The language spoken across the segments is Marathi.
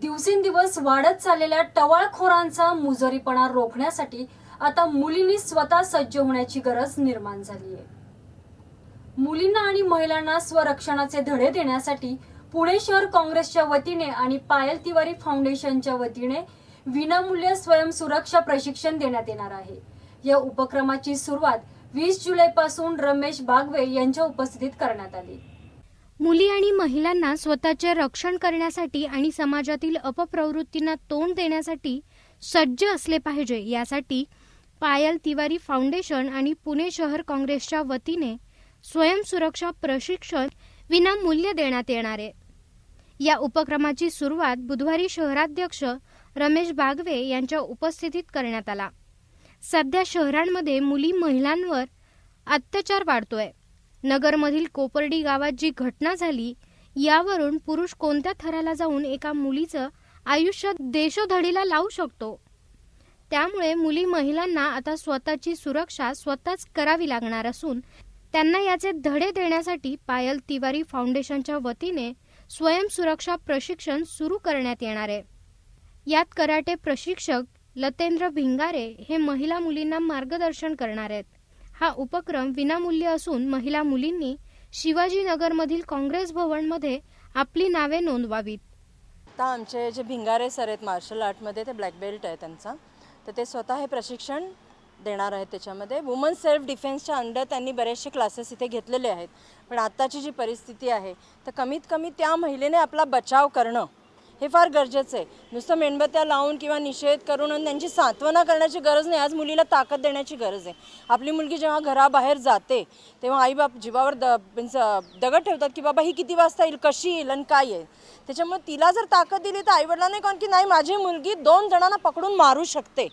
दिवसेंदिवस वाढत चाललेल्या टवाळखोरांचा मुजरीपणा रोखण्यासाठी आता मुलींनी स्वतः सज्ज होण्याची गरज निर्माण झाली आहे. मुलींना आणि महिलांना स्वरक्षणाचे धडे देण्यासाठी पुणे शहर काँग्रेसच्या वतीने आणि पायल तिवारी फाउंडेशनच्या वतीने विनामूल्य स्वयंसुरक्षा प्रशिक्षण देण्यात येणार आहे. या उपक्रमाची सुरुवात वीस जुलै पासून रमेश बागवे यांच्या उपस्थितीत करण्यात आली. मुली आणि महिलांना स्वतःचे रक्षण करण्यासाठी आणि समाजातील अपप्रवृत्तींना तोंड देण्यासाठी सज्ज असले पाहिजे यासाठी पायल तिवारी फाउंडेशन आणि पुणे शहर काँग्रेसच्या वतीने स्वयंसुरक्षा प्रशिक्षण विनामूल्य देण्यात येणार आहे. या उपक्रमाची सुरुवात बुधवारी शहराध्यक्ष रमेश बागवे यांच्या उपस्थितीत करण्यात आला. सध्या शहरांमध्ये मुली महिलांवर अत्याचार वाढतोय. नगरमधील कोपर्डी गावात जी घटना झाली यावरून पुरुष कोणत्या थराला जाऊन एका मुलीचं आयुष्य देशोधडीला लावू शकतो? त्यामुळे मुली महिलांना आता स्वतःची सुरक्षा स्वतःच करावी लागणार असून त्यांना याचे धडे देण्यासाठी पायल तिवारी फाउंडेशनच्या वतीने स्वयंसुरक्षा प्रशिक्षण सुरू करण्यात येणार आहे. यात कराटे प्रशिक्षक लतेंद्र भिंगारे हे महिला मुलींना मार्गदर्शन करणार आहेत. हा उपक्रम विनामूल्य असून महिला मुलींनी शिवाजीनगरमधील काँग्रेस भवनमध्ये आपली नावे नोंदवावीत. आता आमचे जे भिंगारे सर आहेत मार्शल आर्टमध्ये ते ब्लॅक बेल्ट आहे त्यांचा. तर ते स्वतः हे प्रशिक्षण देणार आहेत त्याच्यामध्ये. वुमन सेल्फ डिफेन्सच्या अंडर त्यांनी बरेचसे क्लासेस इथे घेतलेले आहेत. पण आत्ताची जी परिस्थिती आहे तर कमीत कमी त्या महिलेने आपला बचाव करणं हे फार गरजेचं आहे. नुसतं मेणबत्त्या लावून किंवा निषेध करून आणि त्यांची सांत्वना करण्याची गरज नाही. आज मुलीला ताकद देण्याची गरज आहे. आपली मुलगी जेव्हा घराबाहेर जाते तेव्हा आईबाप जीवावर द मीन्स दगड ठेवतात की बाबा ही किती वाजता येईल? कशी येईल आणि काय येईल? त्याच्यामुळे तिला जर ताकद दिली तर आईवडिलांना कारण की नाही माझी मुलगी दोन जणांना पकडून मारू शकते.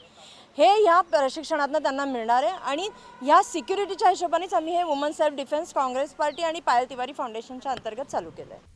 हे ह्या प्रशिक्षणातनं त्यांना मिळणार आहे. आणि ह्या सिक्युरिटीच्या हिशोबानेच आम्ही हे woman self defence Congress party आणि पायल तिवारी फाउंडेशनच्या अंतर्गत चालू केलं आहे